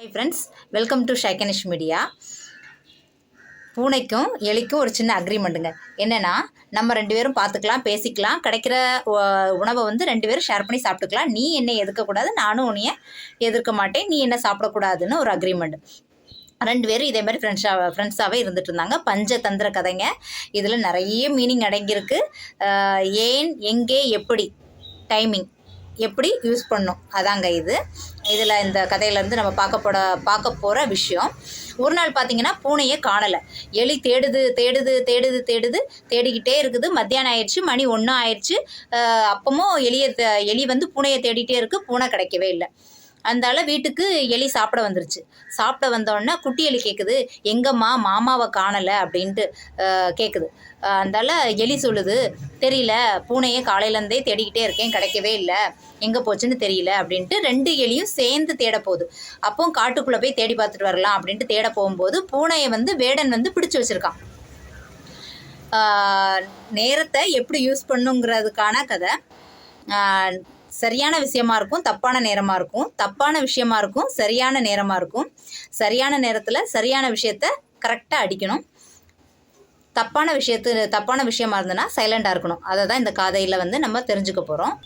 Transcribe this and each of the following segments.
Hi friends welcome to Shaiganish media பூனைக்கும் எலிக்கும் ஒரு சின்ன அக்ரிமெண்ட்டுங்க என்னென்னா நம்ம ரெண்டு பேரும் பார்த்துக்கலாம் பேசிக்கலாம் கிடைக்கிற உணவை வந்து ரெண்டு பேரும் ஷேர் பண்ணி சாப்பிட்டுக்கலாம். நீ என்னை எதிர்க்கக்கூடாது நானும் உன்னைய எதிர்க்க மாட்டேன் நீ என்ன சாப்பிடக்கூடாதுன்னு ஒரு அக்ரிமெண்ட் ரெண்டு பேரும் இதே மாதிரி ஃப்ரெண்ட்ஸாக ஃப்ரெண்ட்ஸாகவே இருந்துட்டு இருந்தாங்க. பஞ்சதந்திர கதைங்க. இதில் நிறைய மீனிங் அடங்கியிருக்கு. ஏன் எங்கே எப்படி டைமிங் எப்படி யூஸ் பண்ணும்? அதாங்க இது. இதில் இந்த கதையிலேருந்து நம்ம பார்க்க போட பார்க்க போகிற விஷயம். ஒரு நாள் பார்த்தீங்கன்னா பூனையை காணலை. எலி தேடுது தேடுது தேடுது தேடுது. தேடிக்கிட்டே இருக்குது. மத்தியானம் ஆயிடுச்சு மணி ஒன்றும் ஆயிடுச்சு. அப்பமும் எலியை தே- எலி வந்து பூனையை தேடிட்டே இருக்குது பூனை கிடைக்கவே இல்லை. அந்தால வீட்டுக்கு எலி சாப்பிட வந்துருச்சு. சாப்பிட வந்தோடனே குட்டி எலி கேட்குது எங்கம்மா மாமாவை காணலை அப்படின்ட்டு கேட்குது அந்தால எலி சொல்லுது தெரியல பூனையை காலையிலேருந்தே தேடிக்கிட்டே இருக்கேன் கிடைக்கவே இல்லை. எங்கே போச்சுன்னு தெரியல அப்படின்ட்டு ரெண்டு எலியும் சேர்ந்து தேட போகுது. அப்போ காட்டுக்குள்ளே போய் தேடி பார்த்துட்டு வரலாம் அப்படின்ட்டு தேட போகும்போது பூனையை வந்து வேடன் வந்து பிடிச்சி வச்சுருக்கான். நேரத்தை எப்படி யூஸ் பண்ணுங்கிறதுக்கான கதை. சரியான விஷயமா இருக்கும் தப்பான நேரமா இருக்கும். தப்பான விஷயமா இருக்கும் சரியான நேரமா இருக்கும். சரியான நேரத்தில் சரியான விஷயத்த கரெக்டாக அடிக்கணும். தப்பான விஷயத்து தப்பான விஷயமா இருந்ததுன்னா சைலண்டாக இருக்கணும். அதை தான் இந்த காதையில் வந்து நம்ம தெரிஞ்சுக்க போகிறோம்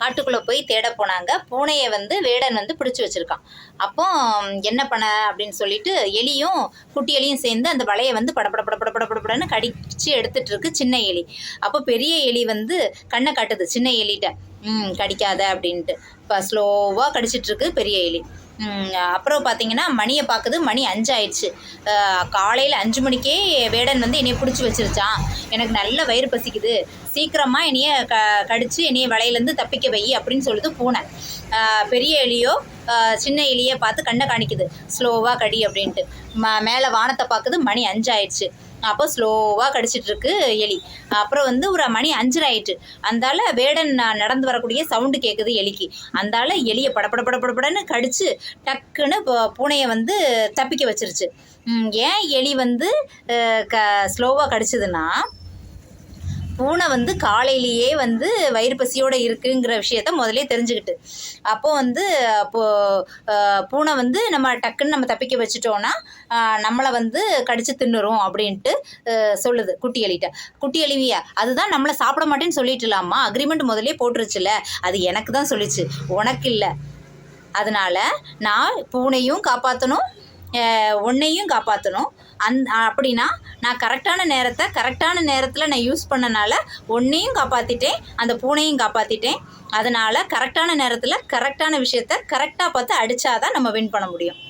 காட்டுக்குள்ளே போய் தேட போனாங்க. பூனையை வந்து வேடன் வந்து பிடிச்சி வச்சுருக்கான். அப்போ என்ன பண்ண அப்படின்னு சொல்லிட்டு எலியும் குட்டி எலியும் சேர்ந்து அந்த வலையை வந்து படபட பட படப்படப்படன்னு கடிச்சு எடுத்துட்டு இருக்கு சின்ன எலி. அப்போ பெரிய எலி வந்து கண்ணை காட்டுது. சின்ன எலிகிட்ட ம் கடிக்காத அப்படின்ட்டு. இப்போ ஸ்லோவாக கடிச்சிட்ருக்கு பெரிய எலி. அப்புறம் பார்த்தீங்கன்னா மணியை பார்க்குது மணி அஞ்சு ஆயிடுச்சு காலையில் அஞ்சு மணிக்கே வேடன் வந்து என்னை பிடிச்சி வச்சிருச்சான் எனக்கு நல்ல வயிறு பசிக்குது. சீக்கிரமாக என்னைய க கடிச்சு என்னைய வலையிலேருந்து தப்பிக்க வை அப்படின்னு சொல்லுது பூனை பெரிய எலியோ சின்ன எலியை பார்த்து கண்ணை காணிக்குது. ஸ்லோவாக கடி அப்படின்ட்டு. ம மேலே வானத்தை பார்க்குது மணி அஞ்சாயிடுச்சு. அப்போ ஸ்லோவாக கடிச்சிட்டு இருக்கு எலி. அப்புறம் வந்து ஒரு மணி அஞ்சரை ஆயிட்டு அந்தால வேடன் நடந்து வரக்கூடிய சவுண்டு கேட்குது எலிக்கு. அந்தால எலியை படபட படப்படப்படன்னு கடிச்சு டக்குன்னு பூ- பூனையை வந்து தப்பிக்க வச்சிருச்சு. ஏன் எலி வந்து க ஸ்லோவாக கடிச்சதுன்னா பூனை வந்து காலையிலேயே வந்து வயிறு பசியோடு இருக்குங்கிற விஷயத்த முதலே தெரிஞ்சுக்கிட்டு. அப்போ வந்து அப்போ பூனை வந்து நம்ம டக்குன்னு நம்ம தப்பிக்க வச்சுட்டோன்னா நம்மளை வந்து கடிச்சு தின்னுரும் அப்படின்ட்டு சொல்லுது குட்டி எலிட்ட குட்டி எலிவியா அதுதான் நம்மளை சாப்பிட மாட்டேன்னு சொல்லிட்டுலாமா? அக்ரிமெண்ட் முதல்லே போட்டுருச்சுல. அது எனக்கு தான் சொல்லிச்சு. உனக்கு இல்லை. அதனால நான் பூனையும் காப்பாற்றணும் உன்னையும் காப்பாற்றணும் அந் அப்படின்னா நான் கரெக்டான நேரத்தை கரெக்டான நேரத்தில் நான் யூஸ் பண்ணனால உன்னையும் காப்பாற்றிட்டேன் அந்த பூனையும் காப்பாற்றிட்டேன் அதனால் கரெக்டான நேரத்தில் கரெக்டான விஷயத்த கரெக்டாக பார்த்து அடித்தாதான் நம்ம வின் பண்ண முடியும்.